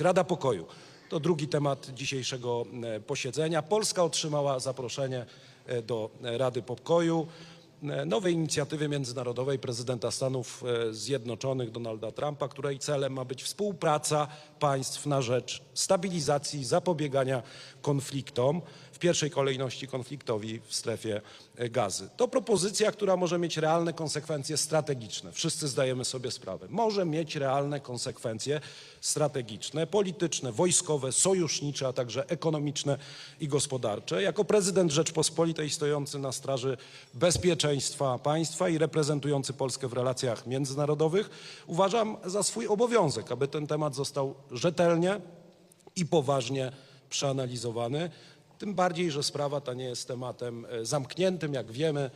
Rada Pokoju. To drugi temat dzisiejszego e, posiedzenia. Polska otrzymała zaproszenie e, do Rady Pokoju, e, nowej inicjatywy międzynarodowej prezydenta Stanów e, Zjednoczonych Donalda Trumpa, której celem ma być współpraca państw na rzecz stabilizacji, zapobiegania konfliktom, w pierwszej kolejności konfliktowi w strefie e, gazy. To propozycja, która może mieć realne konsekwencje strategiczne. Wszyscy zdajemy sobie sprawę. Może mieć realne konsekwencje strategiczne, polityczne, wojskowe, sojusznicze, a także ekonomiczne i gospodarcze. Jako prezydent Rzeczpospolitej stojący na straży bezpieczeństwa państwa i reprezentujący Polskę w relacjach międzynarodowych uważam za swój obowiązek, aby ten temat został rzetelnie i poważnie przeanalizowany. Tym bardziej, że sprawa ta nie jest tematem e, zamkniętym, jak wiemy,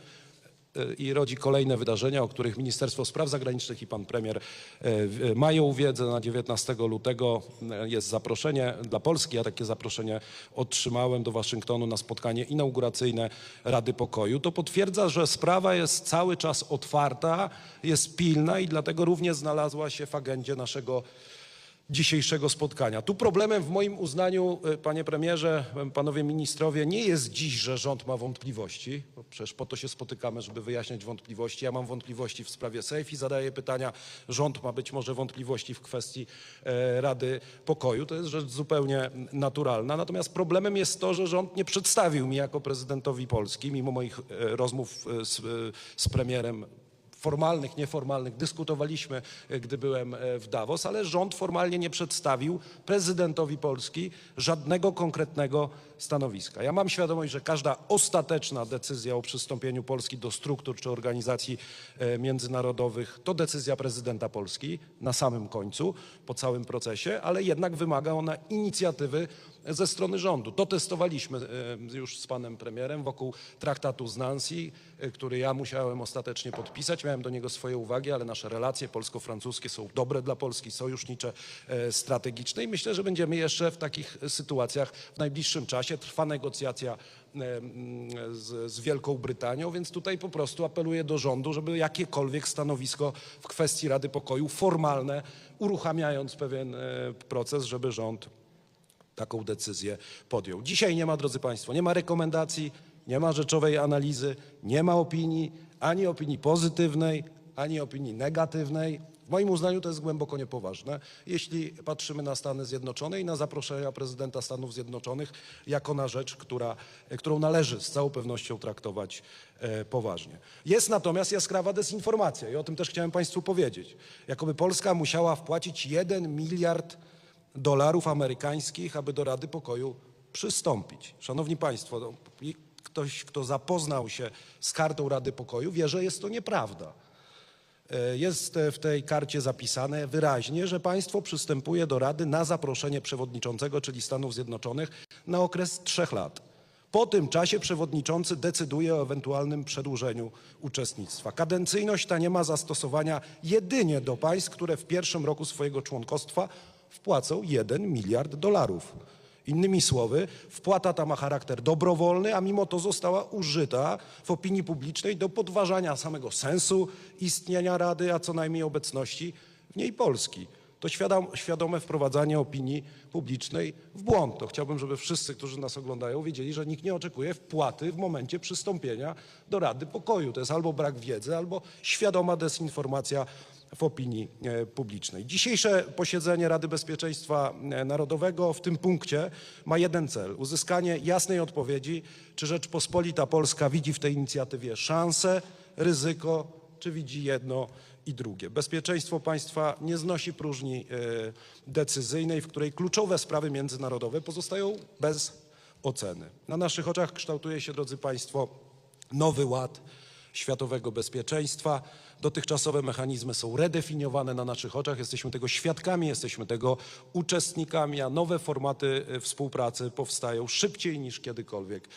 i rodzi kolejne wydarzenia, o których Ministerstwo Spraw Zagranicznych i pan premier e, w- mają wiedzę. Na 19 lutego jest zaproszenie dla Polski. Ja takie zaproszenie otrzymałem do Waszyngtonu na spotkanie inauguracyjne Rady Pokoju. To potwierdza, że sprawa jest cały czas otwarta, jest pilna i dlatego również znalazła się w agendzie naszego dzisiejszego spotkania. Tu problemem w moim uznaniu, y, panie premierze, panowie ministrowie, nie jest dziś, że rząd ma wątpliwości, bo przecież po to się spotykamy, żeby wyjaśniać wątpliwości. Ja mam wątpliwości w sprawie SAFE i zadaję pytania. Rząd ma być może wątpliwości w kwestii e, Rady Pokoju. To jest rzecz zupełnie naturalna. Natomiast problemem jest to, że rząd nie przedstawił mi jako prezydentowi Polski, mimo moich e, rozmów e, z, z premierem formalnych, nieformalnych dyskutowaliśmy, e, gdy byłem e, w Davos, ale rząd formalnie nie przedstawił prezydentowi Polski żadnego konkretnego stanowiska. Ja mam świadomość, że każda ostateczna decyzja o przystąpieniu Polski do struktur czy organizacji e, międzynarodowych to decyzja prezydenta Polski na samym końcu, po całym procesie, ale jednak wymaga ona inicjatywy ze strony rządu. To testowaliśmy e, już z panem premierem wokół traktatu z Nancy, e, który ja musiałem ostatecznie podpisać. Miałem do niego swoje uwagi, ale nasze relacje polsko-francuskie są dobre dla Polski, sojusznicze, e, strategiczne i myślę, że będziemy jeszcze w takich sytuacjach w najbliższym czasie. Trwa negocjacja z, z Wielką Brytanią, więc tutaj po prostu apeluję do rządu, żeby jakiekolwiek stanowisko w kwestii Rady Pokoju formalne, uruchamiając pewien proces, żeby rząd taką decyzję podjął. Dzisiaj nie ma, drodzy Państwo, nie ma rekomendacji, nie ma rzeczowej analizy, nie ma opinii, ani opinii pozytywnej, ani opinii negatywnej. W moim uznaniu to jest głęboko niepoważne, jeśli patrzymy na Stany Zjednoczone i na zaproszenia prezydenta Stanów Zjednoczonych jako na rzecz, która, którą należy z całą pewnością traktować e, poważnie. Jest natomiast jaskrawa dezinformacja i o tym też chciałem Państwu powiedzieć. Jakoby Polska musiała wpłacić 1 miliard dolarów amerykańskich, aby do Rady Pokoju przystąpić. Szanowni Państwo, no, ktoś, kto zapoznał się z kartą Rady Pokoju, wie, że jest to nieprawda. E, Jest e, w tej karcie zapisane wyraźnie, że państwo przystępuje do Rady na zaproszenie przewodniczącego, czyli Stanów Zjednoczonych, na okres trzech lat. Po tym czasie przewodniczący decyduje o ewentualnym przedłużeniu uczestnictwa. Kadencyjność ta nie ma zastosowania jedynie do państw, które w pierwszym roku swojego członkostwa wpłacą 1 miliard dolarów. Innymi słowy, wpłata ta ma charakter dobrowolny, a mimo to została użyta w opinii publicznej do podważania samego sensu istnienia Rady, a co najmniej obecności w niej Polski. To świadom, świadome wprowadzanie opinii publicznej w błąd. To chciałbym, żeby wszyscy, którzy nas oglądają, wiedzieli, że nikt nie oczekuje wpłaty w momencie przystąpienia do Rady Pokoju. To jest albo brak wiedzy, albo świadoma dezinformacja w opinii e, publicznej. Dzisiejsze posiedzenie Rady Bezpieczeństwa e, Narodowego w tym punkcie ma jeden cel: uzyskanie jasnej odpowiedzi, czy Rzeczpospolita Polska widzi w tej inicjatywie szansę, ryzyko, czy widzi jedno i drugie. Bezpieczeństwo państwa nie znosi próżni e, decyzyjnej, w której kluczowe sprawy międzynarodowe pozostają bez oceny. Na naszych oczach kształtuje się, drodzy Państwo, nowy ład światowego bezpieczeństwa. Dotychczasowe mechanizmy są redefiniowane na naszych oczach, jesteśmy tego świadkami, jesteśmy tego uczestnikami, a nowe formaty e, współpracy powstają szybciej niż kiedykolwiek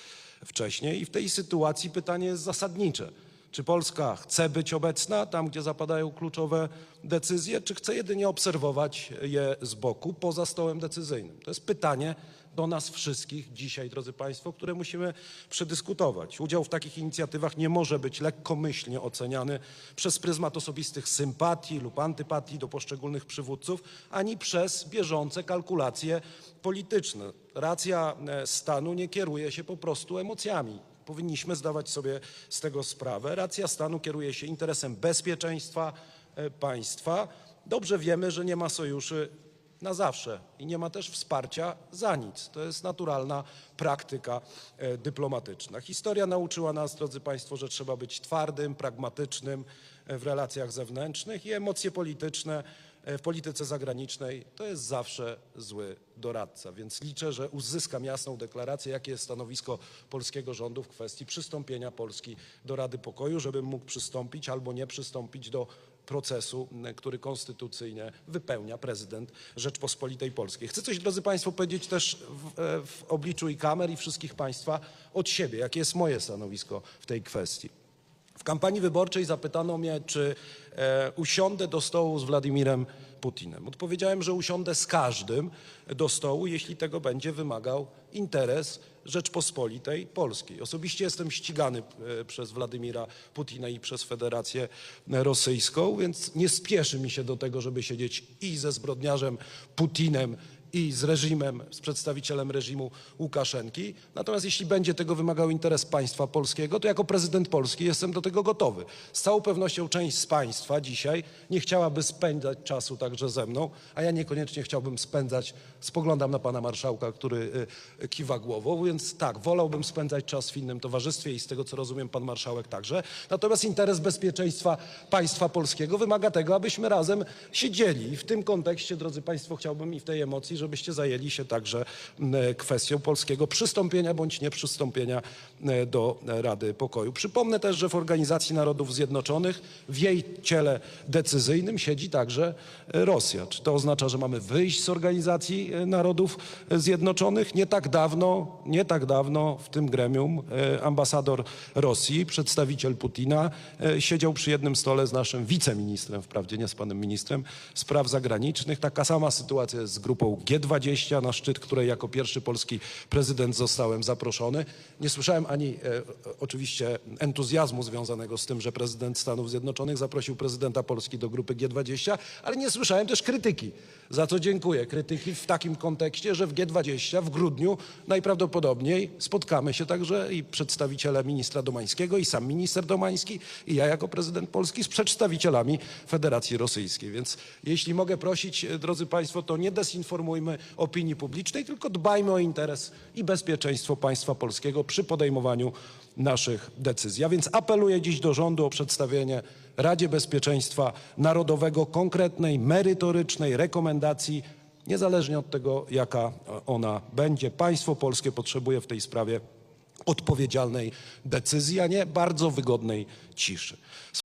wcześniej. I w tej sytuacji pytanie jest zasadnicze. Czy Polska chce być obecna tam, gdzie zapadają kluczowe decyzje, czy chce jedynie obserwować je z boku, poza stołem decyzyjnym? To jest pytanie do nas wszystkich dzisiaj, drodzy Państwo, które musimy przedyskutować. Udział w takich inicjatywach nie może być lekkomyślnie oceniany przez pryzmat osobistych sympatii lub antypatii do poszczególnych przywódców, ani przez bieżące kalkulacje polityczne. Racja e, stanu nie kieruje się po prostu emocjami. Powinniśmy zdawać sobie z tego sprawę. Racja stanu kieruje się interesem bezpieczeństwa e, państwa. Dobrze wiemy, że nie ma sojuszy na zawsze i nie ma też wsparcia za nic. To jest naturalna praktyka e, dyplomatyczna. Historia nauczyła nas, drodzy Państwo, że trzeba być twardym, pragmatycznym e, w relacjach zewnętrznych i emocje polityczne w polityce zagranicznej to jest zawsze zły doradca. Więc liczę, że uzyskam jasną deklarację, jakie jest stanowisko polskiego rządu w kwestii przystąpienia Polski do Rady Pokoju, żebym mógł przystąpić albo nie przystąpić do procesu, który konstytucyjnie wypełnia prezydent Rzeczpospolitej Polskiej. Chcę coś, drodzy Państwo, powiedzieć też w, e, w obliczu i kamer, i wszystkich Państwa od siebie, jakie jest moje stanowisko w tej kwestii. W kampanii wyborczej zapytano mnie, czy e, usiądę do stołu z Władimirem Putinem. Odpowiedziałem, że usiądę z każdym do stołu, jeśli tego będzie wymagał interes Rzeczpospolitej Polskiej. Osobiście jestem ścigany e, przez Władimira Putina i przez Federację Rosyjską, więc nie spieszy mi się do tego, żeby siedzieć i ze zbrodniarzem Putinem, i z reżimem, z przedstawicielem reżimu Łukaszenki. Natomiast jeśli będzie tego wymagał interes państwa polskiego, to jako prezydent Polski jestem do tego gotowy. Z całą pewnością część z państwa dzisiaj nie chciałaby spędzać czasu także ze mną, a ja niekoniecznie chciałbym spędzać, spoglądam na pana marszałka, który y, kiwa głową, więc tak, wolałbym spędzać czas w innym towarzystwie i z tego co rozumiem pan marszałek także. Natomiast interes bezpieczeństwa państwa polskiego wymaga tego, abyśmy razem siedzieli. I w tym kontekście, drodzy państwo, chciałbym i w tej emocji, żebyście zajęli się także m, kwestią polskiego przystąpienia bądź nieprzystąpienia e, do Rady Pokoju. Przypomnę też, że w Organizacji Narodów Zjednoczonych w jej ciele decyzyjnym siedzi także e, Rosja. Czy to oznacza, że mamy wyjść z Organizacji e, Narodów Zjednoczonych? Nie tak dawno, nie tak dawno w tym gremium e, ambasador Rosji, przedstawiciel Putina, e, siedział przy jednym stole z naszym wiceministrem, wprawdzie nie z panem ministrem spraw zagranicznych. Taka sama sytuacja jest z grupą G20, na szczyt której jako pierwszy polski prezydent zostałem zaproszony. Nie słyszałem ani e, oczywiście entuzjazmu związanego z tym, że prezydent Stanów Zjednoczonych zaprosił prezydenta Polski do grupy G20, ale nie słyszałem też krytyki, za co dziękuję. Krytyki w takim kontekście, że w G20 w grudniu najprawdopodobniej spotkamy się także i przedstawiciele ministra Domańskiego, i sam minister Domański, i ja jako prezydent Polski z przedstawicielami Federacji Rosyjskiej. Więc jeśli mogę prosić, e, drodzy Państwo, to nie dezinformujmy opinii publicznej, tylko dbajmy o interes i bezpieczeństwo państwa polskiego przy podejmowaniu naszych decyzji. A więc apeluję dziś do rządu o przedstawienie Radzie Bezpieczeństwa Narodowego konkretnej, merytorycznej rekomendacji, niezależnie od tego, jaka ona będzie. Państwo polskie potrzebuje w tej sprawie odpowiedzialnej decyzji, a nie bardzo wygodnej ciszy.